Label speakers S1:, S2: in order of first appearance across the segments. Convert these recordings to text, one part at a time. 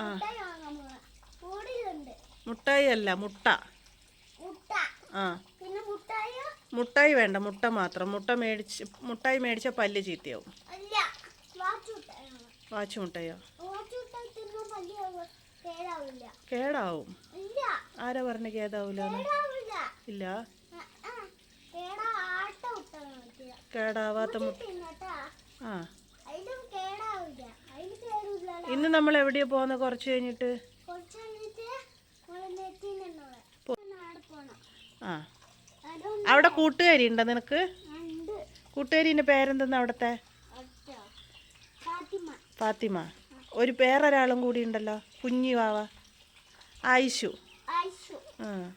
S1: ആ.
S2: മുട്ടായി
S1: അല്ല മുട്ട.
S2: മുട്ട.
S1: ആ.
S2: മുട്ടായോ?
S1: വേണ്ട മുട്ട മാത്രം. മുട്ട മേടിച്ച് മുട്ടായി മേടിച്ച പല്ല് ചീത്തയാവും.
S2: വാച്ച്
S1: മുട്ടയോ? കേടാവും? ആരാ പറഞ്ഞ കേടാവൂലെന്ന് ഇല്ല. കേടാവാത്ത മുട്ട ആ. ഇന്ന് നമ്മൾ എവിടെയാ പോകുന്നത് കുറച്ച് കഴിഞ്ഞിട്ട്? ആ. അവിടെ കൂട്ടുകാരി ഉണ്ടോ നിനക്ക്?
S2: ഉണ്ട്.
S1: കൂട്ടുകാരിന്റെ പേരെന്തെന്ന് അവിടുത്തെ?
S2: ഫാത്തിമ.
S1: ഒരു പേരൊരാളും കൂടി ഉണ്ടല്ലോ. കുഞ്ഞി വാവ. ആയിഷു.
S2: വേം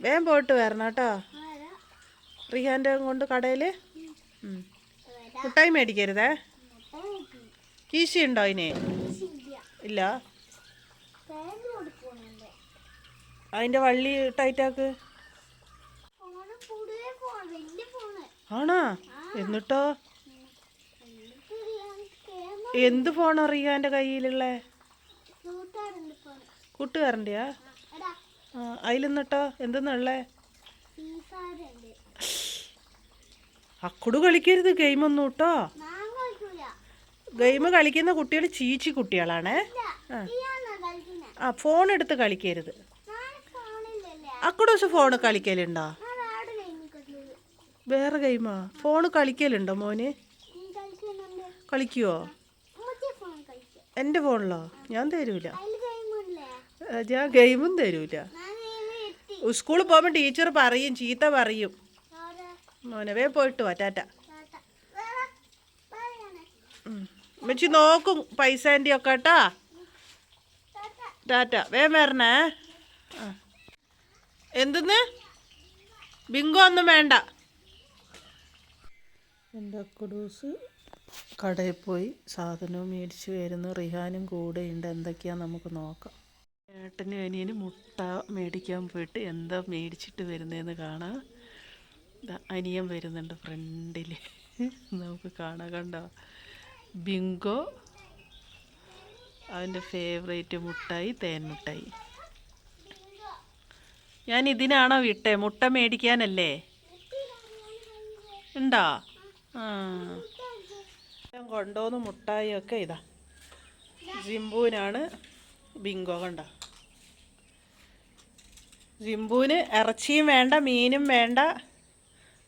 S1: വേഗം പോയിട്ട് വരണം കേട്ടോ. റിഹാന്റെ കൊണ്ട് കടയിൽ മുട്ടായി മേടിക്കരുതേ? കീശി ഉണ്ടോ അതിന്? ഇല്ല. അതിന്റെ വള്ളി ടൈറ്റാക്ക് ആണോ? എന്നിട്ടോ? എന്ത് ഫോൺ
S2: അറിയാ റിഹാന്റെ
S1: കയ്യിലുള്ള?
S2: കൂട്ടുകാരന്റെയാ?
S1: ആ അതിലെന്നിട്ടോ? എന്തെന്നുള്ളേ? അക്കുടു കളിക്കരുത് ഗെയിമൊന്നും കേട്ടോ. ഗെയിം കളിക്കുന്ന കുട്ടികൾ ചീച്ചി കുട്ടികളാണ്. ആ. ഫോൺ എടുത്ത് കളിക്കരുത്. അക്കുടോസ് ഫോൺ കളിക്കലുണ്ടോ? വേറെ ഗെയിമാ? ഫോൺ കളിക്കലുണ്ടോ മോന്? കളിക്കുവോ? എന്റെ ഫോണിലോ ഞാൻ തരൂല. ഞാൻ ഗെയിമും തരൂല. സ്കൂളിൽ പോകുമ്പോൾ ടീച്ചർ പറയും ചീത്ത പറയും. മോനവേ പോയിട്ട് വാ ടാറ്റ. ഉമ്മച്ചി നോക്കും പൈസേന്റെ ഒക്കെ കേട്ടാ ടാറ്റ. വേഗം വരണേ. എന്തെന്ന്? ബിങ്കോ ഒന്നും വേണ്ട. എന്റെ കുടൂസ് കടയിൽ പോയി സാധനവും മേടിച്ച് വരുന്നു. റിഹാനും കൂടെ ഉണ്ട് എന്തൊക്കെയാ നമുക്ക് നോക്കാം. ഏട്ടനും അനിയനും മുട്ട മേടിക്കാൻ പോയിട്ട് എന്താ മേടിച്ചിട്ട് വരുന്നതെന്ന് കാണാം. അനിയൻ വരുന്നുണ്ട് ഫ്രണ്ടിൽ നമുക്ക് കാണാം കണ്ടോ? ബിങ്കോ. അവന്റെ ഫേവറേറ്റ് മുട്ടായി തേൻ മുട്ടായി ഞാൻ ഇതിനാണോ വിട്ടേ? മുട്ട മേടിക്കാനല്ലേ? ഉണ്ടോ? ആ. ഞാൻ കൊണ്ടുവന്ന് മുട്ടായി ഒക്കെ ഇതാ. ജിംബുവിനാണ് ബിങ്കോ കണ്ട? ജിംബുവിന് ഇറച്ചിയും വേണ്ട മീനും വേണ്ട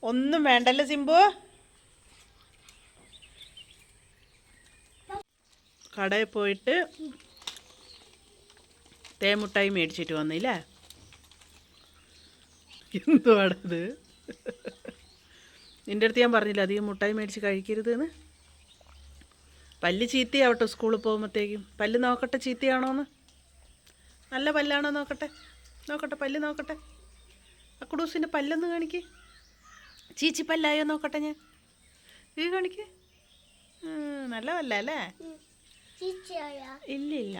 S1: ഒന്നും വേണ്ടല്ലോ സിംബു കടയിൽ പോയിട്ട് തേമുട്ടായി മേടിച്ചിട്ട് വന്നില്ലേ? എന്തുവാടത് നിന്റെ അടുത്ത് ഞാൻ പറഞ്ഞില്ല അധികം മുട്ടായി മേടിച്ച് കഴിക്കരുത് എന്ന് പല്ല് ചീത്തയാവട്ടെ സ്കൂളിൽ പോകുമ്പോഴത്തേക്കും. പല്ല് നോക്കട്ടെ ചീത്തയാണോന്ന്? നല്ല പല്ലാണോ നോക്കട്ടെ? നോക്കട്ടെ പല്ല് നോക്കട്ടെ. അക്കുഡൂസിന്റെ പല്ലൊന്ന് കാണിക്ക്. ചീച്ചി പല്ലായോ നോക്കട്ടെ ഞാൻ. ഇത് കാണിക്ക്. നല്ല പല്ല അല്ലേ? ഇല്ല ഇല്ല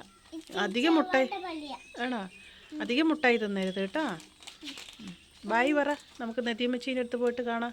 S1: അധികം മുട്ടായി ആണോ? അധികം മുട്ടായി തന്നരുത് കേട്ടോ. ബായ് പറ. നമുക്ക് നദീമച്ചീന്റെ അടുത്ത് പോയിട്ട് കാണാം.